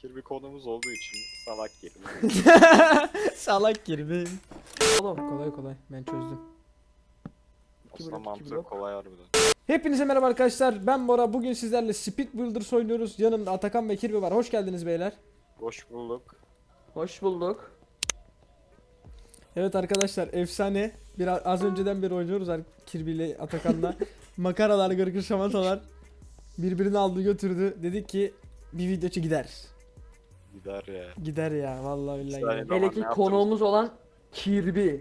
Kirby konumuz olduğu için salak girdim. Salak girdi. Oğlum. Kolay kolay ben çözdüm. Aslında blok, iki mantığı blok. kolay harbiden. Hepinize merhaba arkadaşlar. Ben Bora. Bugün sizlerle Speed Builders oynuyoruz. Yanımda Atakan ve Kirby var. Hoş geldiniz beyler. Hoş bulduk. Hoş bulduk. Evet arkadaşlar efsane. Biraz az önceden beri oynuyoruz ar- Kirby ile Atakan'la. Makaralar, gırgır şamatalar. Birbirini aldı götürdü. Dedik ki bir videoçu gider. Gider ya. Gider ya vallahi billahi. Gider. Tamam, Hele ki konuğumuz olan Kirby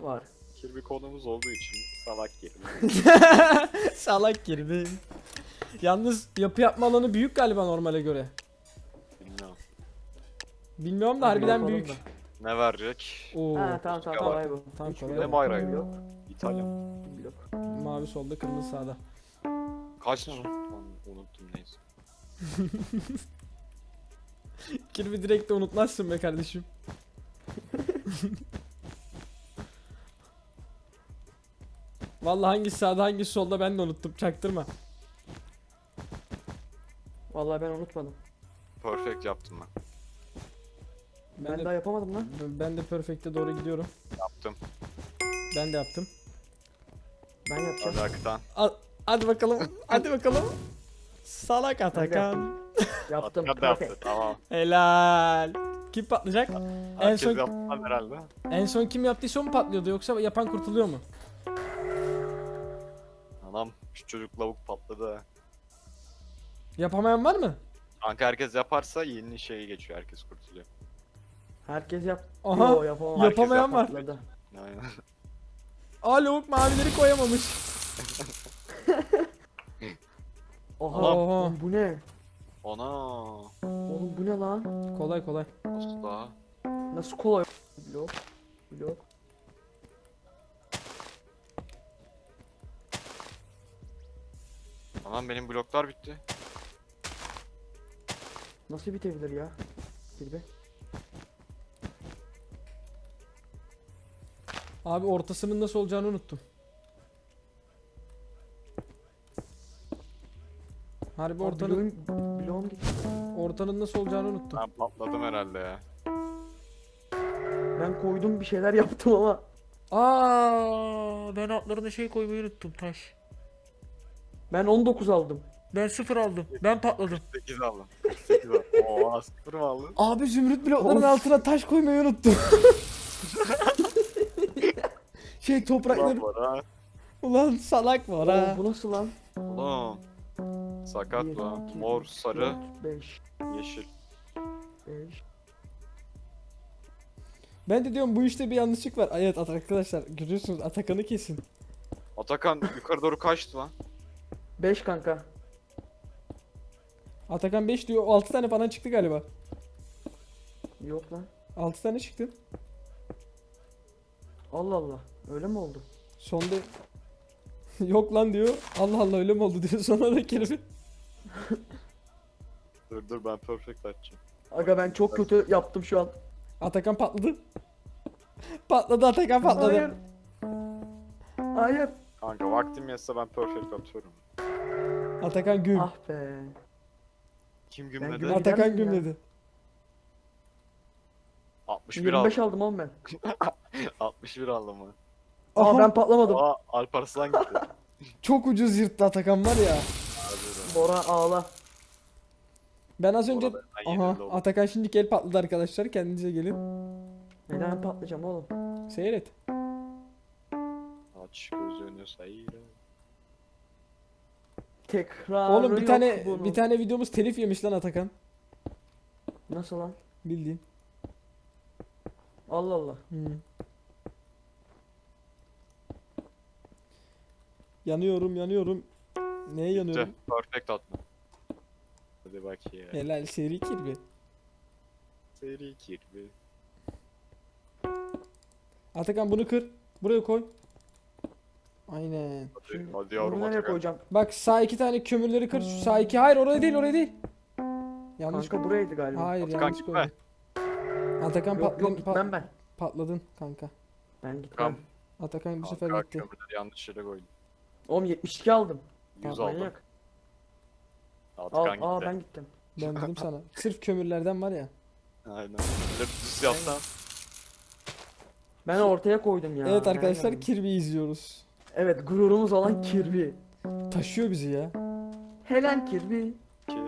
var. Kirby konumuz olduğu için salak girdim. Salak Kirby. Yalnız yapı yapma alanı büyük galiba normale göre. Bilmiyorum. Bilmiyorum da harbiden büyük. da. Ne verecek? Oo. Ha tamam tamam kolay bu. Tamam, kolay Ne bayrağı iki bu? blok. Mavi solda, kırmızı sağda. Kaç? Lan unuttum neyse. Kirby direkt de unutmazsın be kardeşim. Vallahi hangisi sağda hangisi solda ben de unuttum çaktırma. Vallahi ben unutmadım. Perfect yaptım ben. Ben, Ben, daha de, yapamadım lan. ben de perfect'e doğru gidiyorum. Yaptım. Ben de yaptım. Ben yapacağım. Hadi Aktan. Al, hadi bakalım. hadi bakalım. Salak Atakan. Yaptım. Aktan da yaptı. Tamam. Helal. Kim patlayacak? En Herkes son yaptı lan herhalde. en son kim yaptıysa o mu patlıyordu yoksa yapan kurtuluyor mu? Anam şu çocuk lavuk patladı. ha. Yapamayan var mı? Kanka herkes yaparsa yeni şeyi geçiyor. Herkes kurtuluyor. Herkes yap. Aha, Yo, yapamam. Herkes Yapamayan var. Patladı. Aynen. Aa lavuk mavileri koyamamış. Oha. Oha. oğlum Bu ne? Ana. Oğlum bu ne lan? Kolay kolay. Asla. Nasıl kolay? Blok. Blok. Anam benim bloklar bitti. Nasıl bitebilir ya? Kirby. Abi ortasının nasıl olacağını unuttum. Harbi Ortanın... ortanın Bloğum, bloğum gitti. ortanın nasıl olacağını unuttum. Ben patladım herhalde ya. Ben koydum bir şeyler yaptım ama. Aa, ben altlarına şey koymayı unuttum taş. Ben 19 aldım. Ben sıfır aldım. Ben patladım. 8 aldım. 8 aldım. Oo sıfır mı aldın? Abi zümrüt blokların Of. altına taş koymayı unuttum. şey toprakları Ulan salak var ha. Oğlum bu nasıl lan? Ulan. Sakat Bir, lan. iki, Mor, sarı, 5 yeşil. 5 Ben de diyorum bu işte bir yanlışlık var. Evet arkadaşlar görüyorsunuz Atakan'ı kesin. Atakan yukarı doğru kaçtı lan. 5 kanka. Atakan 5 diyor 6 tane falan çıktı galiba. Yok lan. 6 tane çıktı. Allah Allah. Öyle mi oldu? Sonda yok lan diyor. Allah Allah öyle mi oldu diyor sonra da kelime. Dur dur ben perfect açacağım. Aga ben çok kötü yaptım şu an. Atakan patladı. patladı Atakan patladı. Hayır. Hayır. Kanka vaktim yetse ben perfect atıyorum. Atakan güm. Ah be. Kim Ben gümledi? güm- Atakan gümledi. 61 25 aldım. aldım oğlum ben. 61 aldım ben. Aa Aha, ben patlamadım. Aa Alparslan gitti. çok ucuz yırttı Atakan var ya. Bora ağla. Ben az önce Orada Aha oğlum. Atakan şimdi el patladı arkadaşlar. Kendinize gelin. Neden patlayacağım oğlum? Seyret. Aç gözünü sayır. Tekrar Oğlum bir tane bunun. bir tane videomuz telif yemiş lan Atakan. Nasıl lan? Bildiğin. Allah Allah. Hmm. Yanıyorum yanıyorum. Neye yanıyorum? Bitti. Perfect attım. Hadi bak ya. Helal seri kirbi. Seri kirbi. Atakan bunu kır. Buraya koy. Aynen. Hadi, hadi bunu yavrum nereye Atakan. koyacağım? Bak sağ iki tane kömürleri kır. Şu sağ iki. Hayır oraya değil oraya değil. Yanlış. Kanka buraydı galiba. Hayır Atakan yanlış gitme. koydun. Atakan Yok patladın, yok gitmem ben. patladın kanka. Ben gitmem. Tamam. Atakan bu sefer Kanka, gitti. kömürleri yanlış yere koydum. Oğlum 72 aldım. 100 Aa, aldım. manyak. Al, Atakan aa gitti. ben gittim. Ben dedim sana. Sırf kömürlerden var ya. Aynen. Böyle düz yapsam. Ben ortaya koydum ya. evet ben arkadaşlar geldim. Kirby izliyoruz. Evet gururumuz olan Kirby. Taşıyor bizi ya. Helal Kirby. 2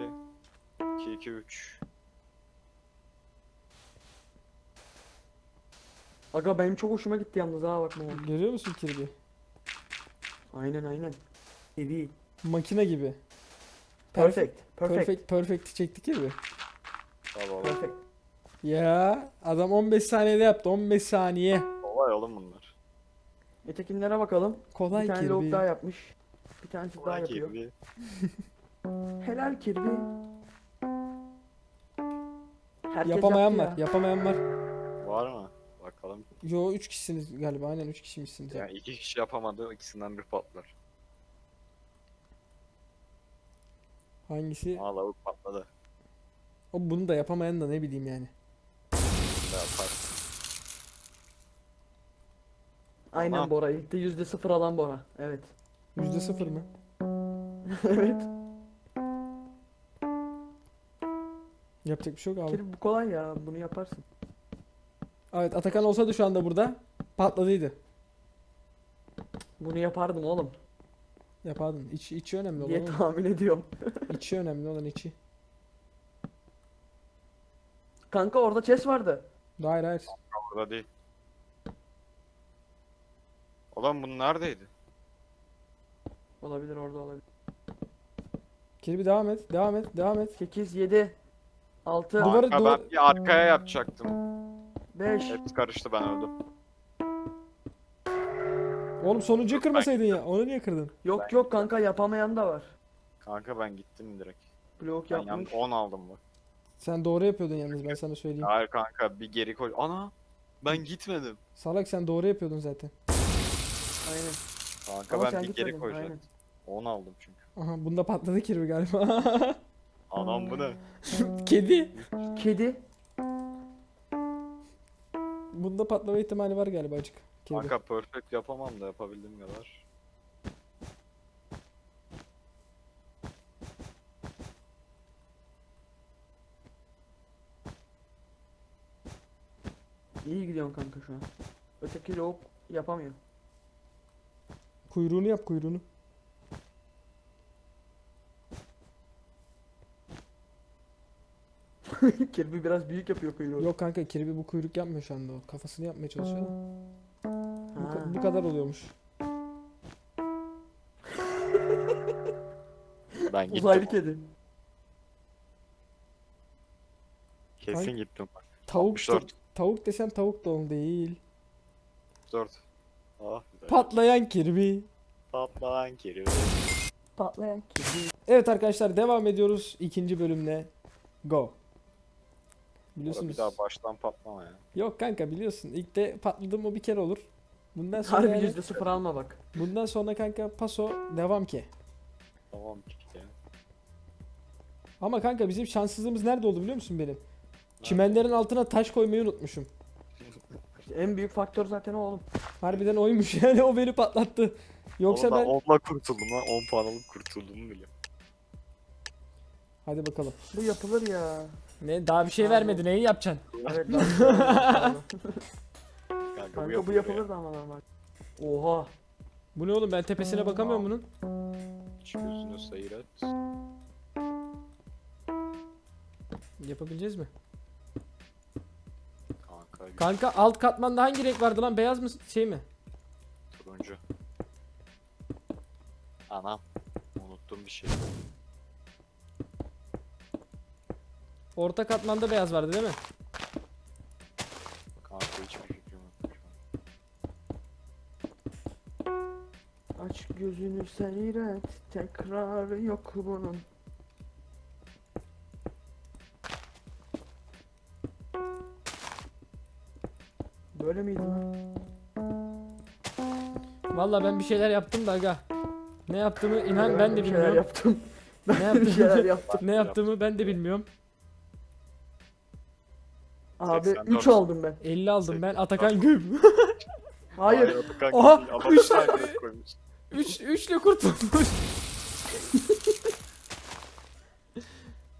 2 2 3. Aga benim çok hoşuma gitti yalnız ha bak bu. Görüyor musun Kirby? Aynen aynen. Kirby. Makine gibi. Perfect. Perfect. Perfect. Perfect çekti Kirby. Tamam. Perfect. Ya adam 15 saniyede yaptı 15 saniye. Kolay oğlum bunlar. Ötekilere bakalım. Kolay bir tane Kirby. daha yapmış. Bir tanesi daha Kolay yapıyor. gibi. Helal Kirby. Herkes Yapamayan var. ya. Yapamayan var. Var mı? Bakalım. Yo 3 kişisiniz galiba. Aynen 3 kişiymişsiniz. ya. Yani iki kişi yapamadı. ikisinden bir patlar. Hangisi? Aa lavuk patladı. O bunu da yapamayan da ne bileyim yani. Ne yapar? Aynen Tamam. Bora. İlk de yüzde sıfır alan Bora. Evet. Yüzde sıfır mı? evet. Yapacak bir şey yok abi. Kirby bu kolay ya. Bunu yaparsın. Evet Atakan olsaydı şu anda burada patladıydı. Bunu yapardım oğlum. Yapardın. İç, içi önemli olan. Diye tahmin ediyorum. İçi önemli olan içi. Kanka orada chest vardı. Hayır hayır. Burada değil. Ulan bu neredeydi? Olabilir orada olabilir. Kirby devam et. Devam et. Devam et. 8, 7, 6, Duvarı- Kanka duvar- ben bir arkaya yapacaktım. 5. Hepsi karıştı ben öldüm. Oğlum sonuncuyu kırmasaydın ya. Onu niye kırdın? Yok yok kanka yapamayan da var. Kanka ben gittim direkt. Blok Ben yapmış. 10 aldım bak. Sen doğru yapıyordun yalnız ben sana söyleyeyim. Hayır kanka bir geri koy. Ana! Ben gitmedim. Salak sen doğru yapıyordun zaten. Aynen. Kanka Ama ben bir geri koyacaktım. aynen. 10 aldım çünkü. Aha bunda patladı Kirby galiba. Anam bu ne? Kedi. Kedi. Bunda patlama ihtimali var galiba açık. Kanka perfect yapamam da yapabildiğim kadar. İyi gidiyorsun kanka şu an. Öteki lavuk yapamıyor. Kuyruğunu yap kuyruğunu. Kirby biraz büyük yapıyor kuyruğu. Yok kanka Kirby bu kuyruk yapmıyor şu anda o. Kafasını yapmaya çalışıyor da. Bu, kadar oluyormuş. Ben gittim. Uzaylı kedi. Kesin Hangi- gittim. bak. Tavuk 64. tavuk desem tavuk da onun değil. 4. Ah güzel. Patlayan Kirby. Patlayan kiri. Patlayan kedi. Evet arkadaşlar devam ediyoruz ikinci bölümle. Go. Bir Biliyorsunuz. daha baştan patlama ya. Yok kanka biliyorsun. İlk de patladım o bir kere olur. Bundan sonra Harbi yani- yüzde sıfır alma bak. bundan sonra kanka paso devam ki. Tamam ki ya. Ama kanka bizim şanssızlığımız nerede oldu biliyor musun benim? Çimenlerin altına taş koymayı unutmuşum. İşte en büyük faktör zaten o oğlum. Harbiden oymuş yani o beni patlattı. Yoksa Oğlum ben... ben 10'la kurtuldum lan. 10 puan alıp kurtuldum bile. Hadi bakalım. Bu yapılır ya. Ne daha bir şey Abi. vermedi neyi yapacaksın? Evet lan. Kanka Kanka, bu yapılır yapılır ya. da ama normal. Oha. Bu ne oğlum ben tepesine bakamıyorum bunun. Hiç gözünü seyret. Yapabileceğiz mi? Kanka Kanka alt katmanda hangi renk vardı lan beyaz mı şey mi? turuncu. Anam. Unuttum bir şey. Orta katmanda beyaz vardı değil mi? Aç gözünü seyret. Tekrar yok bunun. Böyle miydi lan? Valla ben bir şeyler yaptım da aga. Ne yaptığımı inan ben de bir şeyler bilmiyorum. yaptım. Ne Ben bir yaptım? şeyler yaptım. ne yaptığımı ben de bilmiyorum. Abi 84. 3 oldum ben. 50 aldım ben Atakan güm. Hayır. Atakan Oha, üç tane- koymuş. 3 3'le kurtulmuş.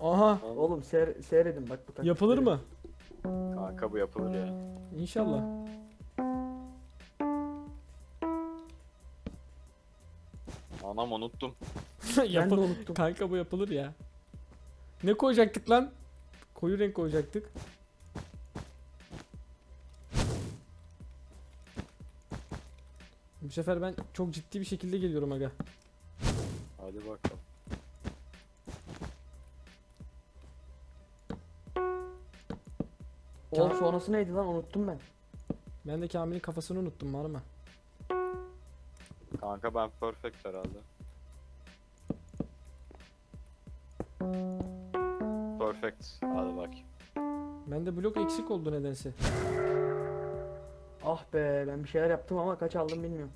Aha Oğlum seyr seyredin bak bu taktikleri. yapılır mı? Kanka bu yapılır ya. İnşallah. Anam unuttum. Ben de Yapıl unuttum. Kanka bu yapılır ya. Ne koyacaktık lan? Koyu renk koyacaktık. Bu sefer ben çok ciddi bir şekilde geliyorum aga. Hadi bakalım. Oğlum sonrası neydi lan unuttum ben. Ben de Kamil'in kafasını unuttum var mı? Kanka ben perfect herhalde. Perfect. Hadi bak. Bende blok eksik oldu nedense. Ah be ben bir şeyler yaptım ama kaç aldım bilmiyorum.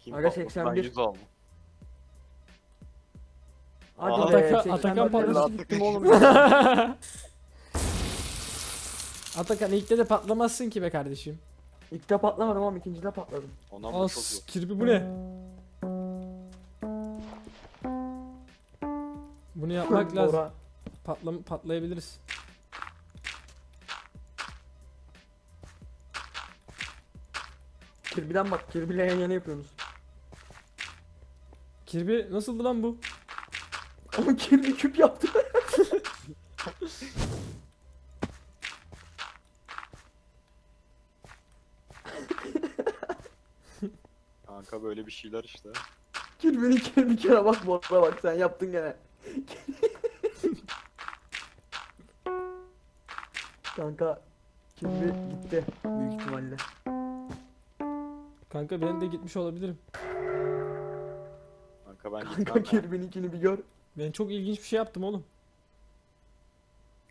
Kim Aga, patlatsan 81. 100 oldu. Hadi Aa, be. Ataka- 80 Atakan nasıl gittim oğlum. Atakan ilkte de patlamazsın ki be kardeşim. İlkte patlamadım ama ikincide patladım. Ondan bu çok As zor. kirbi bu ne? Bunu yapmak lazım. Patlam patlayabiliriz. Kirby'den bak Kirby'le yan yana yapıyorsunuz. Kirbi nasıldı lan bu? Ama Kirby küp yaptı. Kanka böyle bir şeyler işte. Kirby'nin Kirby kere bak Bora bak sen yaptın gene. Kanka Kirby gitti büyük ihtimalle. Kanka ben de gitmiş olabilirim. Kanka ben Kanka gitmem ya. Kirby'ninkini bir gör. Ben çok ilginç bir şey yaptım oğlum.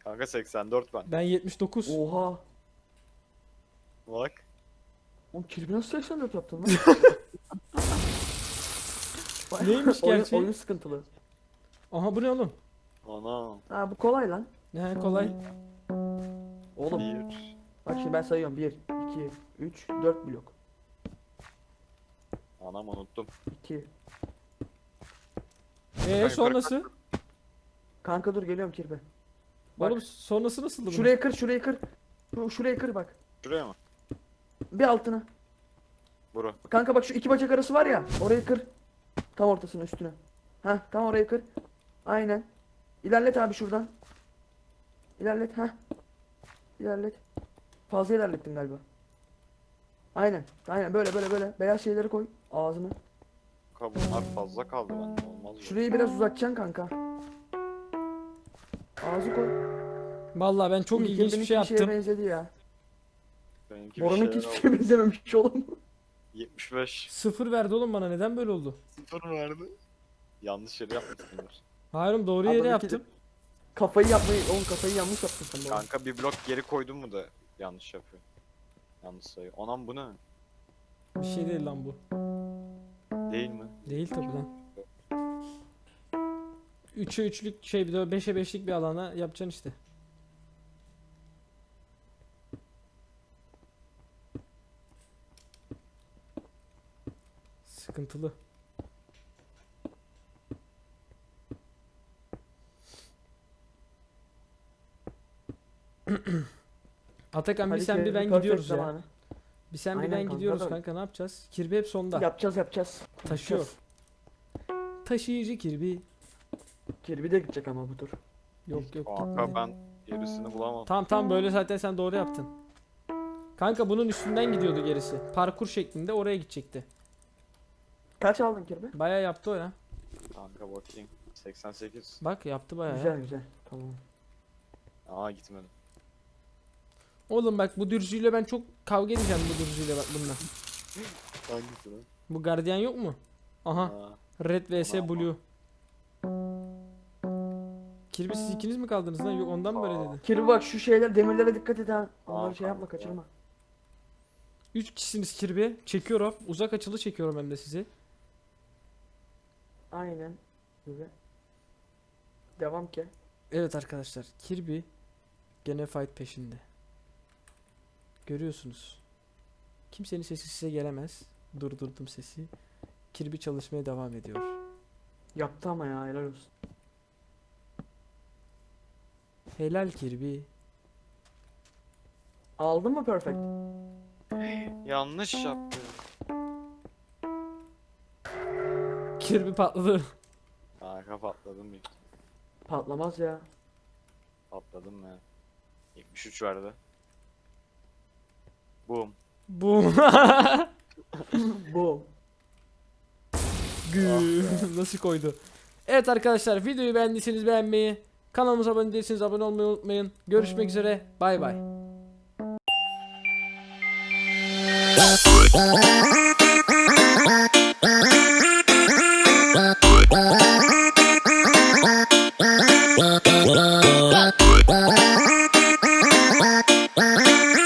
Kanka 84 ben. Ben 79. Oha. Bak. Oğlum Kirby nasıl 84 yaptın lan? Neymiş oyun, gerçeği? oyun sıkıntılı. Aha bu ne oğlum? Ana. Ha bu kolay lan. Ne kolay. Oğlum Bir. bak şimdi ben sayıyorum 1, 2, 3, 4 blok. Anam unuttum. 2. Ee sonrası? Kanka dur geliyorum Kirby. Bak. Oğlum sonrası nasıldı bunun? Şuraya kır şurayı kır. Şu, şurayı kır bak. Şuraya mı? Bir altına. Buru. Kanka bak şu iki bacak arası var ya. Orayı kır. Tam ortasına üstüne. Ha tam orayı kır. Aynen. İlerlet abi şuradan. İlerlet ha. İlerlet. Fazla ilerlettin galiba. Aynen. Aynen böyle böyle böyle. Beyaz şeyleri koy. Ağzını. Kanka bunlar fazla kaldı bende. Olmaz mı? Şurayı biraz uzatacaksın kanka. Ağzı koy. Vallahi ben çok İyi, ilginç bir şey şeye yaptım. benzedi ya. Benimki bir Boran'ınki şeyler hiçbir şeye benzememiş oğlum. 75. Sıfır verdi oğlum bana neden böyle oldu? Sıfır verdi. Yanlış yere yapmışsındır. Hayır oğlum doğru yere Adamınki yaptım. Kafayı yapmayı, oğlum kafayı yanlış yaptın sen de. oğlum. Kanka bir blok geri koydun mu da yanlış yapıyor. Yanlış sayıyor. Anam bu ne? Bir şey değil lan bu. Değil mi? Değil tabi lan. 3'e 3'lük şey bir de 5'e 5'lik bir alana yapacaksın işte. Sıkıntılı. Atakan bir Hadi sen bir ben perfect gidiyoruz ya. zamanı. Bir sen bir Aynen ben kanka, gidiyoruz hadi. kanka ne yapacağız? Kirbi hep sonda. Yapacağız yapacağız. Taşıyor. Taşıyıcı kirbi. Kirby de gidecek ama bu tur. Yok yok. Kanka ben gerisini bulamadım. Tamam tamam böyle zaten sen doğru yaptın. Kanka bunun üstünden gidiyordu gerisi. Parkur şeklinde oraya gidecekti. Kaç aldın Kirby? Baya yaptı o ya. Kanka bakayım. 88. Bak yaptı baya ya. Güzel güzel. Tamam. Aa gitmedi. Oğlum bak bu dürzüyle ben çok kavga edeceğim bu dürzüyle bak bununla. Hangisi lan? Bu gardiyan yok mu? Aha. Aa, Red vs Tamam. Blue. Kirby siz ikiniz mi kaldınız lan? Yok ondan mı böyle dedi? Kirby bak şu şeyler demirlere dikkat et ha. Onları şey yapma kaçırma. 3 kişisiniz Kirby. Çekiyorum. Uzak açılı çekiyorum hem de sizi. Aynen. Böyle. Devam ki. Evet arkadaşlar. Kirby gene fight peşinde. Görüyorsunuz. Kimsenin sesi size gelemez. Durdurdum sesi. Kirby çalışmaya devam ediyor. Yaptı ama ya helal olsun. Helal Kirby. Aldın mı perfect? Yanlış yaptı. Kirby patladı. Kanka patladım ilk. Patlamaz ya. Patladım ya. 73 verdi. Boom. Bu. Bu. Gü. Nasıl koydu? Evet arkadaşlar videoyu beğendiyseniz beğenmeyi, kanalımıza abone değilseniz abone olmayı unutmayın. Görüşmek üzere. Bay bay.